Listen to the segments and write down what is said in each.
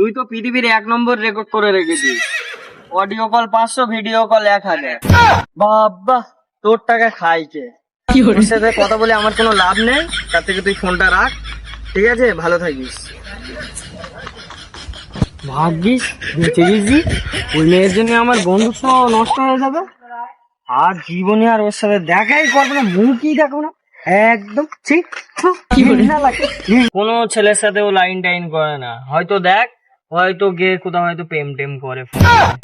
তুই তো পৃথিবীর এক নম্বর রেকর্ড করে রেখেছিস। অডিও কল পাঁচশো ভিডিও কল এক হাজার। বাবা তোর টাকা খাইছে। তোর সাথে কথা বলে আমার কোনো লাভ নেই তার থেকে তুই ফোনটা রাখ। ঠিক আছে? ভালো থাকিস। ভাগ্যিস বেঁচে গেছি ওই মেয়ের জন্য আমার বন্ধুত্ব নষ্ট হয়ে যাবে। আর জীবনে আর ওর সাথে দেখাই করব না মুখই দেখো না। একদম ঠিক কোনো ছেলের সাথে ও লাইন টাইন করে না। হয়তো দেখ হয়তো গিয়ে কোথাও হয়তো প্রেম টেম করে।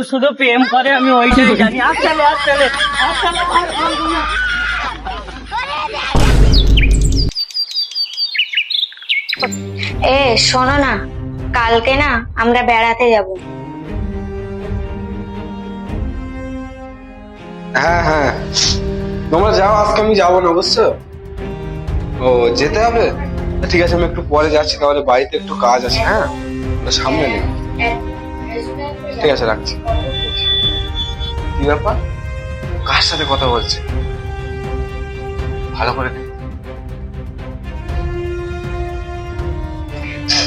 শুধু প্রেম করে আমি ওইটাই জানি। আর- আর- এ শোনো না কালকে না আমরা বেড়াতে যাব। হ্যাঁ হ্যাঁ। তোমরা যাও আজকে আমি যাব না অবশ্য ও যেতে হবে? ঠিক আছে আমি একটু পরে যাচ্ছি তাহলে বাড়িতে একটু কাজ আছে হ্যাঁ? সামনে নেই। ঠিক আছে রাখছি। কি ব্যাপার? কার সাথে কথা বলছে? ভালো করে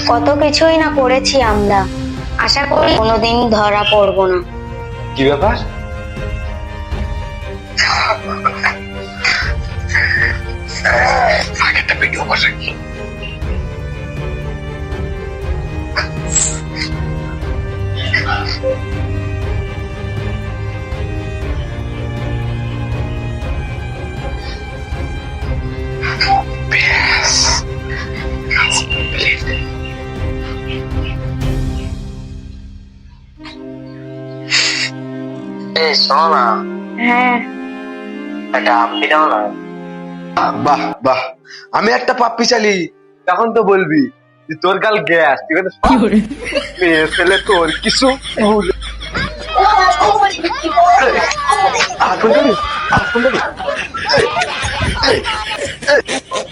কত কিছুই না করেছি আমরা। আশা করি কোনোদিন ধরা পড়ব না। কি ব্যাপার? আগেরটা ভিডিও করে এই শোনো না হ্যাঁ। একটা আপনি দাও না বাহ বাহ আমি একটা পাপ্পি চালি তখন তো বলবি যে তোর গাল গ্যাস ঠিক আছে? মেয়ে ছেলে তোর কিছু?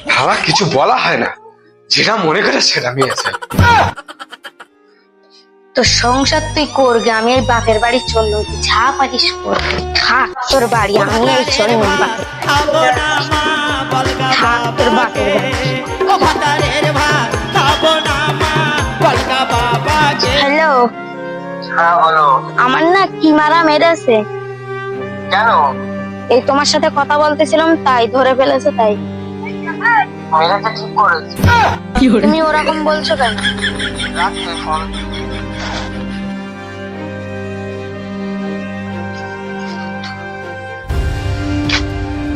বাবা কিছু বলা হয় না। যেটা মনে করে সেটা মেয়েছে তো সংসার তুই করবি আমি এই বাপের বাড়ি চলল তুই যা পারিস করবি। থাক তোর বাড়ি আমি এই চললাম থাক তোর বাপের হ্যালো হ্যাঁ আমার না কি মারা মেরেছে কেন? এই তোমার সাথে কথা বলতেছিলাম তাই ধরে ফেলেছে তাই। তুমি ওরকম বলছো কেন?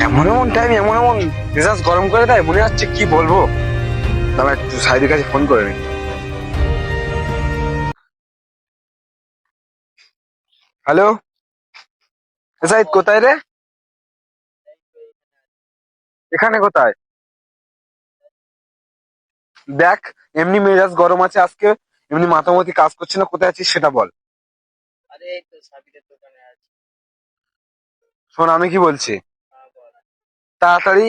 এমন এমন টাইম এমন এমন মেজাজ গরম করে দেয় মনে হচ্ছে কি বলব? দাঁড়া একটু সাইদের কাছে ফোন করে নি। হ্যালো সাইদ কোথায় রে? এখানে কোথায়? দেখ এমনি মেজাজ গরম আছে আজকে এমনি মাথামতি কাজ করছে না কোথায় আছিস সেটা বল। শোন আমি কি বলছি? তাড়াতাড়ি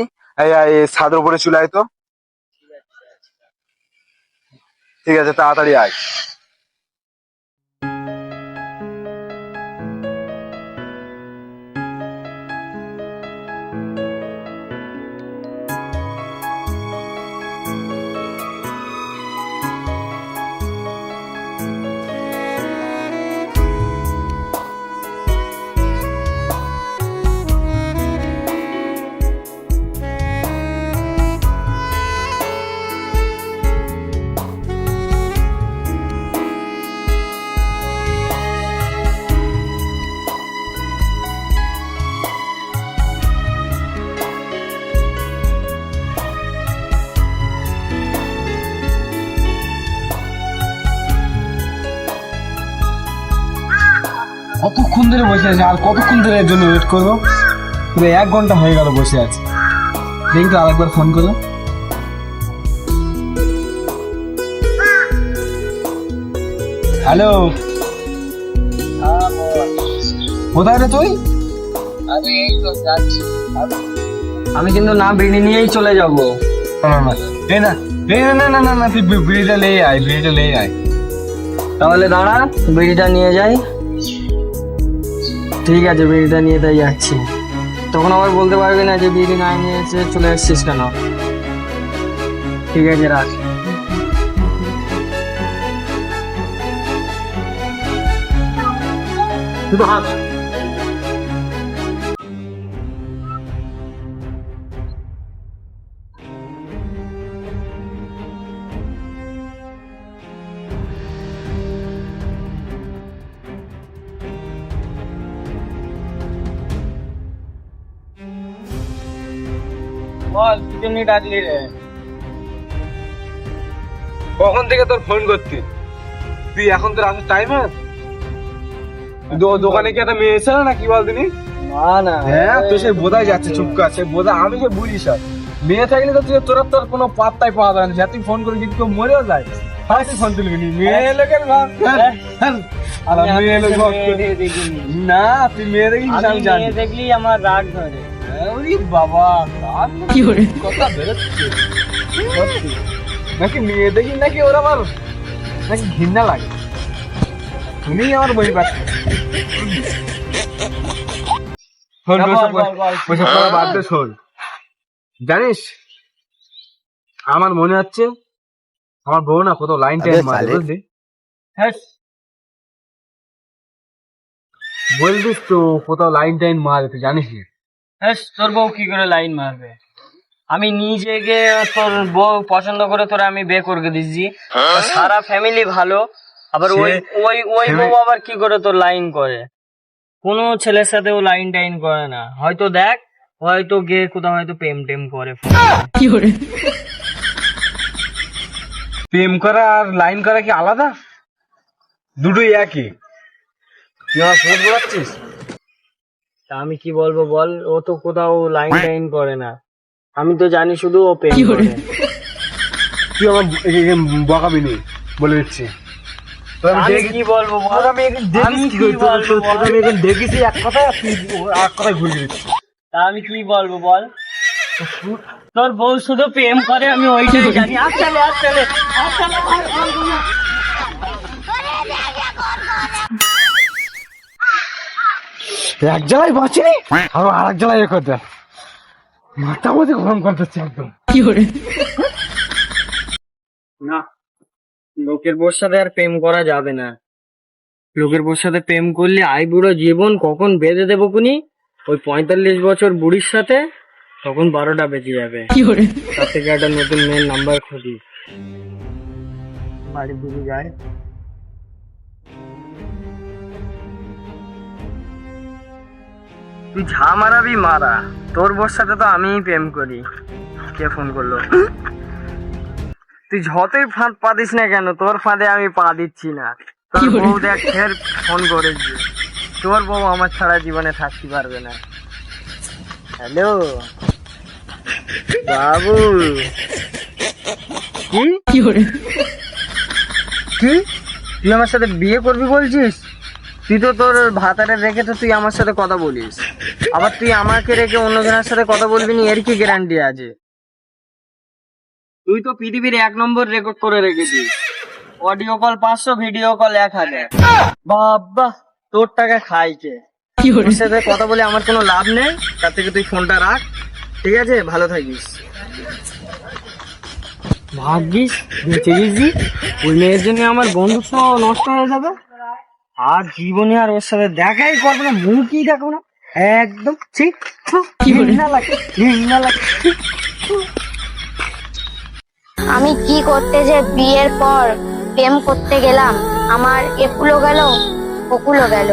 ছাদের উপরে চলে আয় তো। ঠিক আছে তাড়াতাড়ি আয়। কতক্ষণ ধরে বসে আছে? আর কতক্ষণ ধরে এর জন্য ওয়েট করব? পুরো এক ঘণ্টা হয়ে গেল বসে আছে। দেখি তো আরেকবার ফোন করল হ্যালো কোথায় রে তুই? আমি কিন্তু না বিড়ি নিয়েই চলে যাব। না না এই না এই না না না না না তুই বিড়িটা লেই আয় বিড়িটা লেই আয়। তাহলে দাঁড়া বিড়িটা নিয়ে যাই। ঠিক আছে, বিড়িটা নিয়ে তাই যাচ্ছি। তখন আবার বলতে পারবি না যে বিড়ি না নিয়ে এসে চলে এসেছিস কেন? ঠিক আছে, রাখ। শুধু হাত বল কি জন্য ডাকলি রে। কখন থেকে তোর ফোন করতি তুই এখন তোর আসার টাইম আছে দোকানে কি একটা মেয়ে এসে না কি বল তিনি? না না। হ্যাঁ তো সে বোধাই যাচ্ছে চুপ কাছে বোধা আমি যে বুঝি সব। মেয়ে থাকলে তো তুই তোর তোর কোনো পাত্তাই পাওয়া যায় না। তুই ফোন করে যদি কেউ মরেও যায় তুই ফোন তুলবি নি। মেয়ে লোকের ভাব। হ্যাঁ, হ্যাঁ। মেয়ে লোক দেখিনি। না তুই মেয়ে দেখিস আমি আমি জানি। মেয়ে দেখলি আমার রাগ ধরে। হ্যাঁ, ওরে বাবা কি কথা বেরোচ্ছে? নাকি মেয়ে দেখি নাকি ওরা আমার নাকি ঘৃণা লাগে? তুমি আমার বই পাচ্ছ। শোন না, ওসব বল, বল, বল। ওসব কথা বাদ দে শোন। জানিস আমার মনে হচ্ছে আমার বউ না কত লাইন টাইম মারে বুঝলি? হ্যাঁ। বলবিস তো কোথাও লাইন টাইন মারে তুই জানিস না হ্যাঁ তোর বউ কি করে লাইন মারবে? আমি নিজে গিয়ে তোর বউ পছন্দ করে তোরা আমি বে করে দিচ্ছি সারা ফ্যামিলি ভালো। আবার ওই ওই ওই বউ আবার কি করে তোর লাইন করে? কোনো ছেলের সাথে ও লাইন টাইন করে না। হয়তো দেখ হয়তো গিয়ে কোথাও হয়তো প্রেম টেম করে। প্রেম করা আর লাইন করা কি আলাদা? দুটোই একই। তুই আমার ফোন বলাচ্ছিস তা আমি কি বলব বল? ও তো কোথাও লাইন টাইন করে না। আমি তো জানি শুধু ও প্রেম করে। তুই আমার বকাবি নেই বলে দিচ্ছি। আমি কি বলব বল? তোর আমি এখন আমি কি কি বলব? আমি দেখিসই এক কথায় এক কথায় ঘুরিয়ে দিচ্ছিস। তা আমি কি বলব বল? তোর বউ শুধু প্রেম করে আমি ওইটাই জানি। আর চলে আর চলে আর চলে, এক জেলায় বাঁচি? আর আর এক জেলায় এ করতে। মাথা মধ্যে গরম করতেছে একদম। না লোকের বউর সাথে আর প্রেম করা যাবে না। লোকের বউর সাথে প্রেম করলে আই বুড়ো জীবন কখন বেঁধে দেবো কুনি ওই পঁয়তাল্লিশ বছর বুড়ির সাথে তখন বারোটা বেজে যাবে। তার থেকে একটা নতুন মেয়ের নাম্বার খুঁজি। বাড়ির দিকে যায়। তুই ঝা মারাবি মারা। তোর বোর সাথে তো আমিই প্রেম করি। কে ফোন করল? তুই যতই ফাঁদ পা দিস না কেন তোর ফাঁদে আমি পা দিচ্ছি না। তোর বউ দেখ ফের ফোন করেছি। তোর বউ আমার ছাড়া জীবনে থাকতে পারবে না। হ্যালো? বাবু? কি? কি তুই আমার সাথে বিয়ে করবি বলছিস? তুই তো তোর ভাতারে রেখে তো তুই আমার সাথে কথা বলিস। আবার তুই আমাকে রেখে অন্যজনের সাথে কথা বলবি না এর কি গ্যারান্টি আছে? তুই তো পৃথিবীর এক নম্বর রেকর্ড করে রেখেছিস। অডিও কল পাঁচশো ভিডিও কল এক হাজার। বাবা তোর টাকা খাইছে। তোর সাথে কথা বলে আমার কোনো লাভ নেই তার থেকে তুই ফোনটা রাখ ঠিক আছে? ভালো থাকিস। ভাগ্যিস বেঁচে গেছি ওই মেয়ের জন্য আমার বন্ধুত্ব নষ্ট হয়ে যাবে। আর জীবনে আর ওর সাথে দেখাই করব না মুখই দেখো না। একদম ঠিক আমি কি করতে যে বিয়ের পর প্রেম করতে গেলাম আমার একুলো গেল ওকুলো গেল।